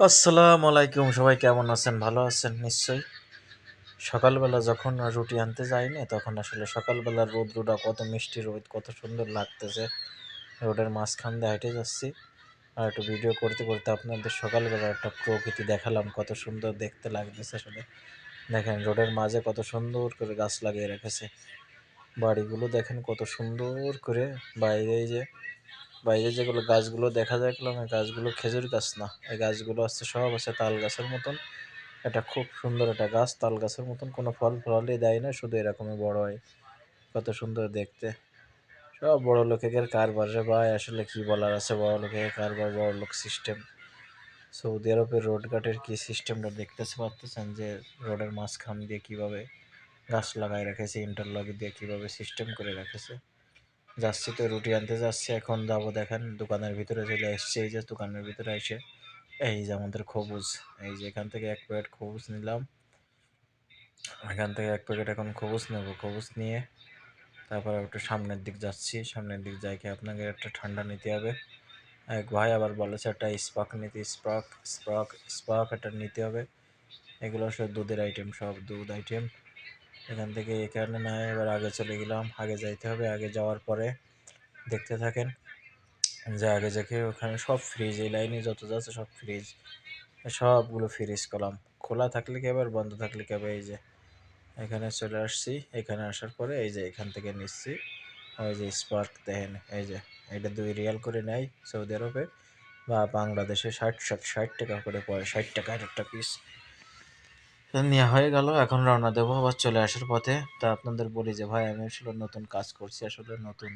আসসালামু আলাইকুম। সবাই কেমন আছেন? ভালো আছেন? নিশ্চয়ই। সকালবেলা যখন রুটি আনতে যাইনি, তখন আসলে সকালবেলার রোদ্রুটা কত মিষ্টি রোদ, কত সুন্দর লাগতেছে। রোডের মাঝখান দিয়ে হেঁটে যাচ্ছি। আর একটু ভিডিও করতে করতে আপনাদের সকালবেলা একটা প্রকৃতি দেখালাম, কত সুন্দর দেখতে লাগতেছে আসলে। দেখেন, রোডের মাঝে কত সুন্দর করে গাছ লাগিয়ে রেখেছে। বাড়িগুলো দেখেন কত সুন্দর করে। বাইরে যে বাইরে যেগুলো গাছগুলো দেখা যাচ্ছিলাম এই গাছগুলো খেজুর গাছ না। এই গাছগুলো আছে সব আছে তাল গাছের মতন। এটা খুব সুন্দর একটা গাছ, তাল গাছের মতন। কোনো ফল ফলই দেয় না, শুধু এরকমই বড় হয়। কত সুন্দর দেখতে। সব বড় লোকের কারবার রে ভাই, আসলে কি বলার আছে? বড় লোকের কারবার, বড় লোক সিস্টেম সৌদি আরবের রোড ঘাটের কি সিস্টেমটা দেখতেছে পারতেছেন যে, রোডের মাঝখান দিয়ে কীভাবে গাছ লাগাই রেখেছে ইন্টারলক দিয়ে কীভাবে সিস্টেম করে রেখেছে? যাচ্ছি তো, রুটি আনতে যাচ্ছি। এখন যাব, দেখেন, দোকানের ভিতরে চলে এসছে। এই যে দোকানের ভিতরে এসে, এই যে আমাদের খবুজ। এই যে এখান থেকে এক প্যাকেট খবুজ নিলাম। এখান থেকে এক প্যাকেট এখন খবুজ নেব। খবুজ নিয়ে তারপরে একটু সামনের দিক যাচ্ছি। সামনের দিক যাই কি আপনাকে একটা ঠান্ডা নিতে হবে। এক ভাই আবার বলেছে, একটা স্পাক নিতে স্পাক স্পাক স্পাক একটা নিতে হবে। এগুলো সব দুধের আইটেম সব দুধ আইটেম এখান থেকে এখানে না এবার আগে চলে গেলাম। আগে যাইতে হবে, আগে যাওয়ার পরে দেখতে থাকেন। যে আগে যাকে ওখানে সব ফ্রিজ এই লাইনে যত যাচ্ছে সব ফ্রিজ সবগুলো ফ্রিজ করলাম। খোলা থাকলে কি আবার, বন্ধ থাকলে কি এই যে, এখানে চলে আসছি। এখানে আসার পরে এই যে এখান থেকে নিচ্ছি। ওই যে স্পার্ক দেখেন, এই যে, এটা দুই রিয়াল করে নেয় সৌদি আরবে। বা বাংলাদেশে ষাট ষাট ষাট টাকা করে পড়ে, ষাট টাকা একটা পিস নেওয়া হয়ে গেল, এখন রওনা দেবো, আবার চলে আসার পথে। তা আপনাদের বলি যে, ভাই, আমি আসলে নতুন কাজ করছি, আসলে নতুন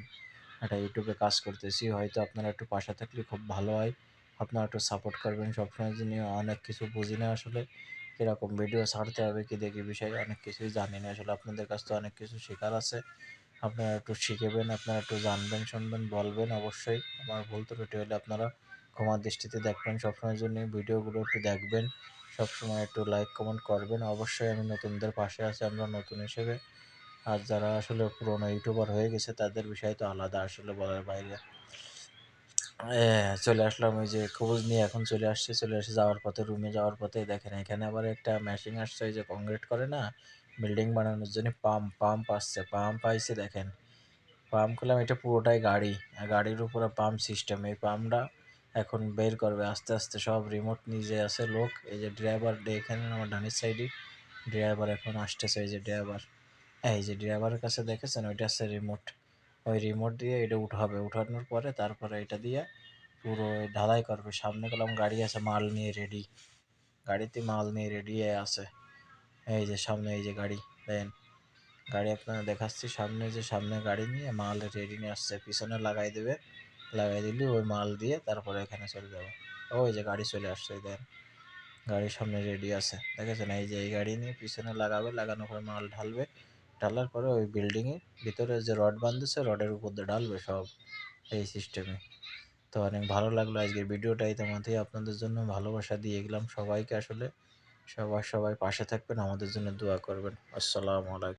একটা ইউটিউবে কাজ করতেছি। হয়তো আপনারা একটু পাশে থাকলে খুব ভালো হয়। আপনারা একটু সাপোর্ট করবেন সবসময় যিনি অনেক কিছু বুঝি না আসলে কীরকম ভিডিও ছাড়তে হবে, কি দেখি বিষয়ে অনেক কিছুই জানি না। আসলে আপনাদের কাছ থেকে অনেক কিছু শেখার আছে। আপনারা একটু শিখেবেন, আপনারা একটু জানবেন, শুনবেন, বলবেন অবশ্যই। আমার ভুল তো ত্রুটি হলে আপনারা ক্ষমার দৃষ্টিতে দেখবেন, সবসময়ের জন্য ভিডিওগুলো একটু দেখবেন, সবসময় একটু লাইক কমেন্ট করবেন। অবশ্যই আমি নতুনদের পাশে আছি, আমরা নতুন হিসেবে। আর যারা আসলে পুরোনো ইউটিউবার হয়ে গেছে, তাদের বিষয় তো আলাদা আসলে বলার বাইরে। চলে আসলাম ওই যে খবুজ নিয়ে, এখন চলে আসছে। চলে আসে যাওয়ার পথে রুমে যাওয়ার পথে। দেখেন, এখানে আবার একটা মেশিন আসছে, ওই যে কংক্রিট করে না? বিল্ডিং বানানোর জন্য পাম্প পাম্প আসছে পাম্প আইসে দেখেন। পাম্প করলাম এটা পুরোটাই গাড়ি। গাড়ির উপরে পাম্প সিস্টেম এই পাম্পটা এখন বের করবে। আস্তে আস্তে সব রিমোট নিজে আছে লোক। এই যে ড্রাইভার এখানে আমার ডানের সাইডে ড্রাইভার এখন আসতেছে, এই যে ড্রাইভার এই যে ড্রাইভারের কাছে দেখেছেন? ওইটা আছে রিমোট ওই রিমোট দিয়ে এটা উঠাবে। উঠানোর পরে তারপরে এটা দিয়ে পুরো ঢালাই করবে। সামনে গেলাম গাড়ি আছে, মাল নিয়ে রেডি গাড়িতে মাল নিয়ে রেডি আছে। এই যে সামনে, এই যে গাড়ি, দেন। গাড়ি আপনারা দেখাচ্ছি। সামনে যে সামনে গাড়ি নিয়ে মাল রেডি নিয়ে আসছে। পিছনে লাগাই দেবে। লাগাই দিলে, ওই মাল দিয়ে তারপরে এখানে চলে যাবে। ওই যে গাড়ি চলে আসছে, দেন। গাড়ির সামনে রেডি আছে। দেখেছেন? এই যে এই গাড়ি নিয়ে পিছনে লাগাবে, লাগানোর পরে মাল ঢালবে। ঢালার পরে ওই বিল্ডিংয়ে ভিতরে যে রড বাঁধতেছে রডের উপর দিয়ে ঢালবে সব এই সিস্টেমে তো অনেক ভালো লাগল আজকের ভিডিওটা ইতিমধ্যেই আপনাদের জন্য ভালোবাসা দিয়ে গেলাম সবাইকে আসলে। সবাই সবাই পাশে থাকবেন, আমাদের জন্য দোয়া করবেন। আসসালামু আলাইকুম।